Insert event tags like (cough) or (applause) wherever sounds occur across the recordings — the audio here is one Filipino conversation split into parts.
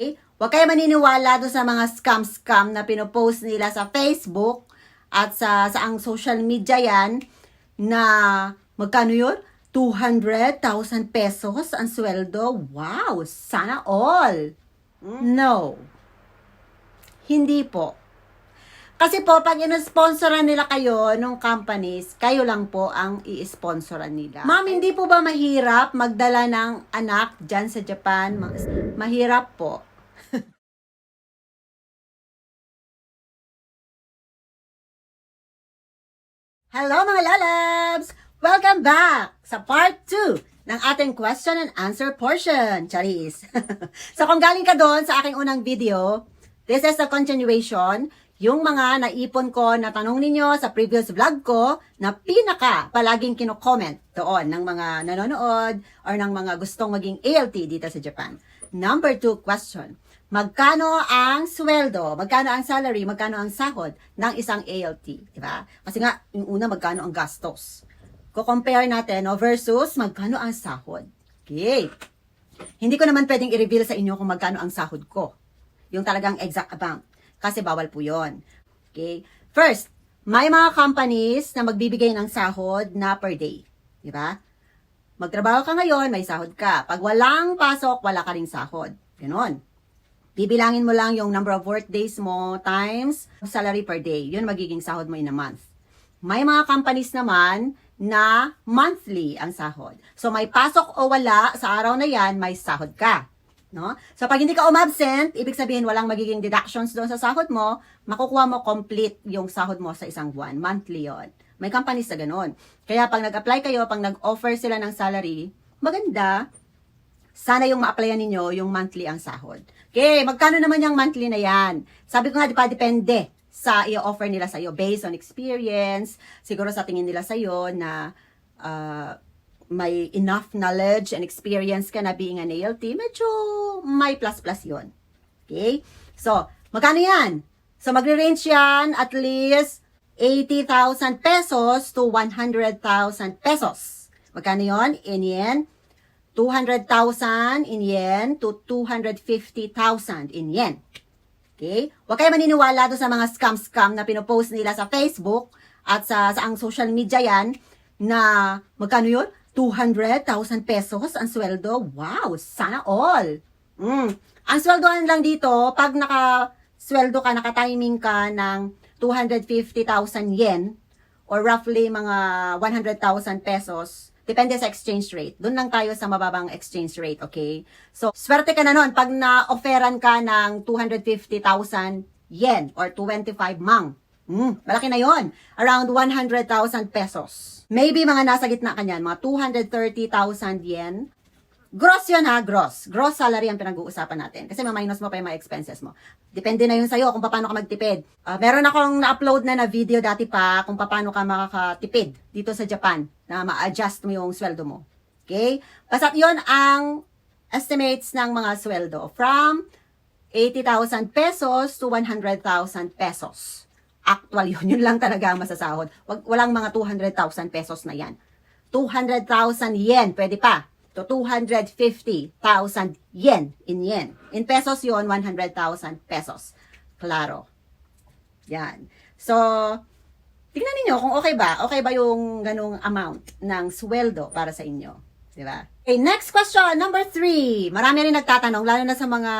Okay? Huwag kayo maniniwala doon sa mga scam-scam na pinopost nila sa Facebook at sa saang social media yan na magkano yun? 200,000 pesos ang sweldo. Wow! Sana all! No. Hindi po. Kasi po, pag in-sponsoran nila kayo nung companies, kayo lang po ang i-sponsoran nila. Ma'am, hindi po ba mahirap magdala ng anak dyan sa Japan? Ma- Mahirap po. Hello mga lalabs! Welcome back sa part 2 ng ating question and answer portion. Charis. (laughs) so kung galing ka doon sa aking unang video, this is the continuation. Yung mga naipon ko na tanong ninyo sa previous vlog ko na pinaka palaging kino-comment doon ng mga nanonood or ng mga gustong maging ALT dito sa Japan. Number 2 question. Magkano ang sweldo, magkano ang salary, magkano ang sahod ng isang ALT, di ba? Kasi nga, yung una, magkano ang gastos. Ko-compare natin, no, versus magkano ang sahod. Okay. Hindi ko naman pwedeng i-reveal sa inyo kung magkano ang sahod ko. Yung talagang exact amount. Kasi bawal po yon. Okay. First, may mga companies na magbibigay ng sahod na per day. Di ba? Magtrabaho ka ngayon, may sahod ka. Pag walang pasok, wala ka ring sahod. Ganon. Bibilangin mo lang yung number of work mo times salary per day. Yun magiging sahod mo in a month. May mga companies naman na monthly ang sahod. So may pasok o wala sa araw na yan, may sahod ka. No? So pag hindi ka umabsent, ibig sabihin walang magiging deductions doon sa sahod mo, makukuha mo complete yung sahod mo sa isang buwan. Monthly yon. May companies na ganun. Kaya pag nag-apply kayo, pag nag-offer sila ng salary, maganda, sana yung ma-applyan ninyo yung monthly ang sahod. Okay, magkano naman yung monthly na yan? Sabi ko nga, di pa, depende sa i-offer nila sa iyo based on experience, siguro sa tingin nila sa iyo na uh, may enough knowledge and experience ka na being an ALT, medyo may plus-plus yon. Okay? So, magkano yan? So, magre-range yan at least 80,000 pesos to 100,000 pesos. Magkano yon? In yen, 200,000 in yen to 250,000 in yen. Okay? Huwag kayo maniniwala doon sa mga scam-scam na pinopost nila sa Facebook at sa saang social media yan na magkano yun? 200,000 pesos ang sweldo. Wow! Sana all! Mm. Ang sweldoan lang dito, pag naka-sweldo ka, naka-timing ka ng 250,000 yen or roughly mga 100,000 pesos, depende sa exchange rate. Doon lang tayo sa mababang exchange rate, okay? So, swerte ka na nun pag na-offeran ka ng 250,000 yen or 25 mang. Hmm, malaki na yon. Around 100,000 pesos. Maybe mga nasa gitna ka niyan, mga 230,000 yen. Gross yun ha, gross. Gross salary ang pinag-uusapan natin. Kasi ma-minus mo pa yung mga expenses mo. Depende na yun sa'yo kung paano ka magtipid. Ah, meron akong na-upload na na video dati pa kung paano ka makakatipid dito sa Japan na ma-adjust mo yung sweldo mo. Okay? Basta yun ang estimates ng mga sweldo. From 80,000 pesos to 100,000 pesos. Actual yun. Yun lang talaga ang masasahod. Wag, walang mga 200,000 pesos na yan. 200,000 yen, pwede pa. To 250,000 yen in yen. In pesos yon 100,000 pesos. Klaro. Yan. So, tingnan niyo kung okay ba. Okay ba yung ganung amount ng sweldo para sa inyo. Di ba? Okay, next question, number three. Marami rin nagtatanong, lalo na sa mga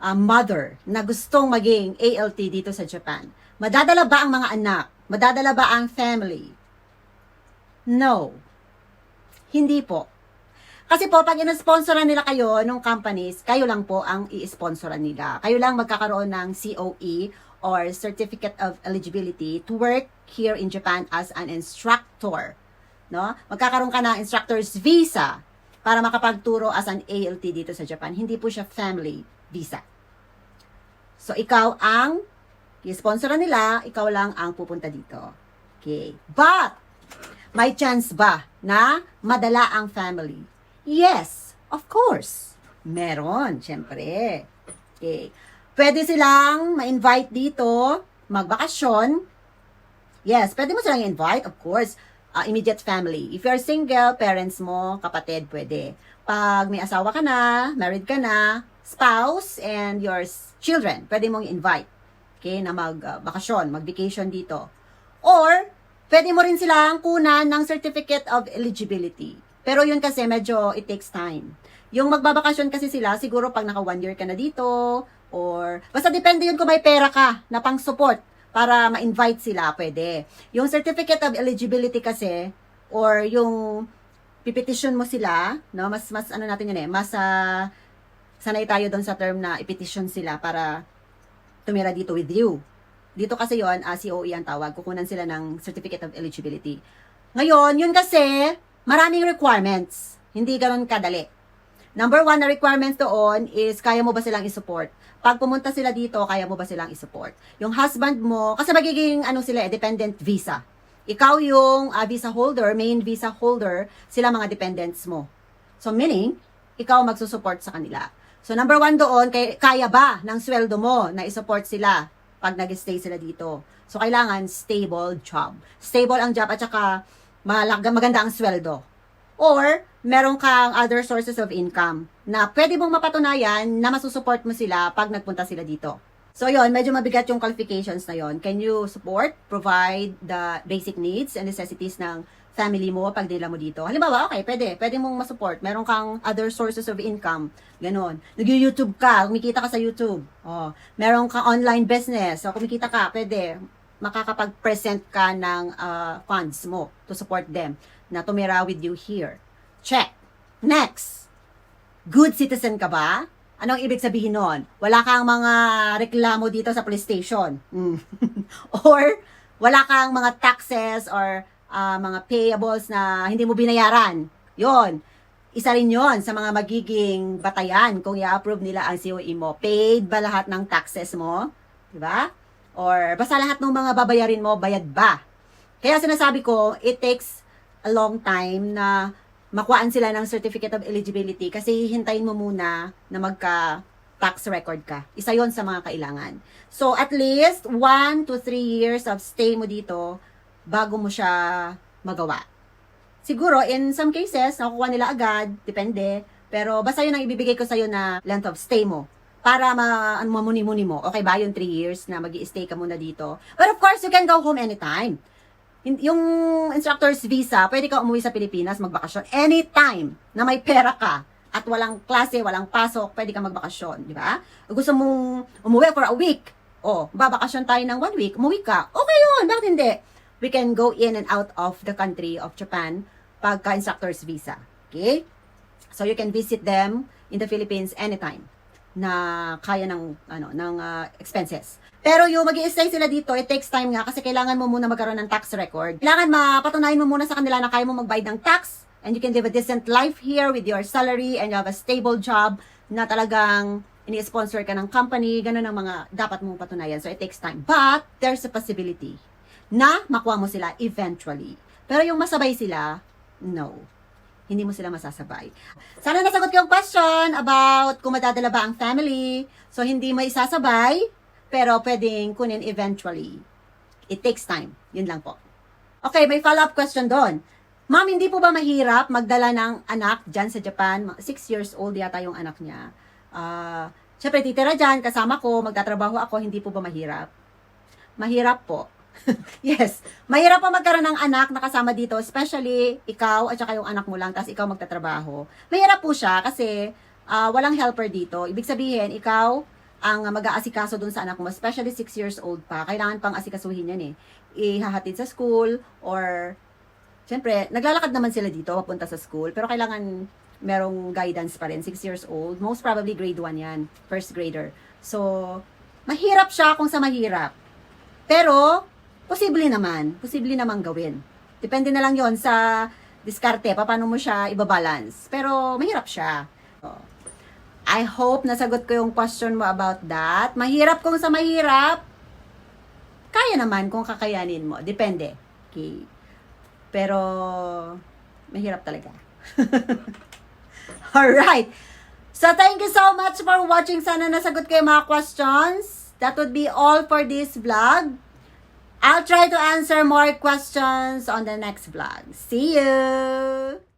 uh, mother na gustong maging ALT dito sa Japan. Madadala ba ang mga anak? Madadala ba ang family? No. Hindi po. Kasi po, pag in-sponsoran nila kayo nung companies, kayo lang po ang i-sponsoran nila. Kayo lang magkakaroon ng COE or Certificate of Eligibility to work here in Japan as an instructor. No? Magkakaroon ka ng instructor's visa para makapagturo as an ALT dito sa Japan. Hindi po siya family visa. So, ikaw ang i-sponsoran nila, ikaw lang ang pupunta dito. Okay. But, may chance ba na madala ang family? Yes, of course. Meron, syempre. Okay. Pwede silang ma-invite dito, magbakasyon. Yes, pwede mo silang invite, of course. Uh, immediate family. If you're single, parents mo, kapatid, pwede. Pag may asawa ka na, married ka na, spouse and your children. Pwede mong invite. Okay, na mag-bakasyon, mag-vacation dito. Or, pwede mo rin silang kunan ng certificate of eligibility. Pero yun kasi medyo it takes time. Yung magbabakasyon kasi sila, siguro pag naka one year ka na dito, or basta depende yun kung may pera ka na pang support para ma-invite sila, pwede. Yung certificate of eligibility kasi, or yung pipetition mo sila, no, mas, mas ano natin yun eh, mas ah, sanay tayo doon sa term na ipetition sila para tumira dito with you. Dito kasi yon uh, COE ang tawag, kukunan sila ng certificate of eligibility. Ngayon, yun kasi, maraming requirements. Hindi ganun kadali. Number one na requirements doon is kaya mo ba silang isupport? Pag pumunta sila dito, kaya mo ba silang isupport? Yung husband mo, kasi magiging ano sila, eh, dependent visa. Ikaw yung ah, visa holder, main visa holder, sila mga dependents mo. So meaning, ikaw magsusupport sa kanila. So number one doon, kay, kaya ba ng sweldo mo na isupport sila pag nag-stay sila dito? So kailangan stable job. Stable ang job at saka malag- maganda ang sweldo. Or, meron kang other sources of income na pwede mong mapatunayan na masusupport mo sila pag nagpunta sila dito. So, yon medyo mabigat yung qualifications na yon. Can you support, provide the basic needs and necessities ng family mo pag nila mo dito? Halimbawa, okay, pwede. Pwede mong masupport. Meron kang other sources of income. Ganon. Nag-YouTube ka, kumikita ka sa YouTube. Oh, meron kang online business. So, kumikita ka, pwede. Makakapag-present ka ng ah, funds mo to support them na tumira with you here. Check. Next. Good citizen ka ba? Anong ibig sabihin nun? Wala kang mga reklamo dito sa police station. Mm. (laughs) or wala kang mga taxes or ah, mga payables na hindi mo binayaran. Yon. Isa rin yon sa mga magiging batayan kung i-approve nila ang COE mo. Paid ba lahat ng taxes mo? Diba? Or basta lahat ng mga babayarin mo, bayad ba? Kaya sinasabi ko, it takes a long time na makuhaan sila ng certificate of eligibility kasi hintayin mo muna na magka tax record ka. Isa yon sa mga kailangan. So, at least 1 to 3 years of stay mo dito bago mo siya magawa. Siguro, in some cases, nakukuha nila agad, depende. Pero basta yun ang ibibigay ko sa'yo na length of stay mo. Para ma, ano, mamuni-muni mo. Okay ba yung 3 years na mag stay ka muna dito? But of course, you can go home anytime. Yung instructor's visa, pwede ka umuwi sa Pilipinas, magbakasyon anytime na may pera ka at walang klase, walang pasok, pwede ka magbakasyon, di ba? Gusto mong umuwi for a week, o, babakasyon tayo ng one week, umuwi ka, okay yun, bakit hindi? We can go in and out of the country of Japan pagka instructor's visa, okay? So you can visit them in the Philippines anytime na kaya ng ano ng ah, expenses. Pero yung mag stay sila dito, it takes time nga kasi kailangan mo muna magkaroon ng tax record. Kailangan mapatunayan mo muna sa kanila na kaya mo magbayad ng tax and you can live a decent life here with your salary and you have a stable job na talagang ini-sponsor ka ng company, ganun ang mga dapat mong patunayan. So it takes time. But there's a possibility na makuha mo sila eventually. Pero yung masabay sila, no hindi mo sila masasabay. Sana nasagot ko yung question about kung madadala ba ang family. So, hindi mo isasabay, pero pwedeng kunin eventually. It takes time. Yun lang po. Okay, may follow-up question doon. Ma'am, hindi po ba mahirap magdala ng anak dyan sa Japan? 6 years old yata yung anak niya. Ah, Siyempre, titira dyan, kasama ko, magtatrabaho ako, hindi po ba mahirap? Mahirap po. (laughs) yes. Mahirap pa magkaroon ng anak na kasama dito, especially ikaw at saka yung anak mo lang, tapos ikaw magtatrabaho. Mahirap po siya kasi ah, walang helper dito. Ibig sabihin, ikaw ang mag-aasikaso dun sa anak mo, especially 6 years old pa. Kailangan pang asikasuhin yan eh. Ihahatid sa school or Siyempre, naglalakad naman sila dito, papunta sa school, pero kailangan merong guidance pa rin, 6 years old. Most probably grade 1 yan, first grader. So, mahirap siya kung sa mahirap. Pero, posible naman. Posible naman gawin. Depende na lang yon sa diskarte, paano mo siya ibabalance. Pero, mahirap siya. So, I hope nasagot ko yung question mo about that. Mahirap kung sa mahirap, kaya naman kung kakayanin mo. Depende. Okay. Pero, mahirap talaga. (laughs) Alright. So, thank you so much for watching. Sana nasagot ko yung mga questions. That would be all for this vlog. I'll try to answer more questions on the next vlog. See you!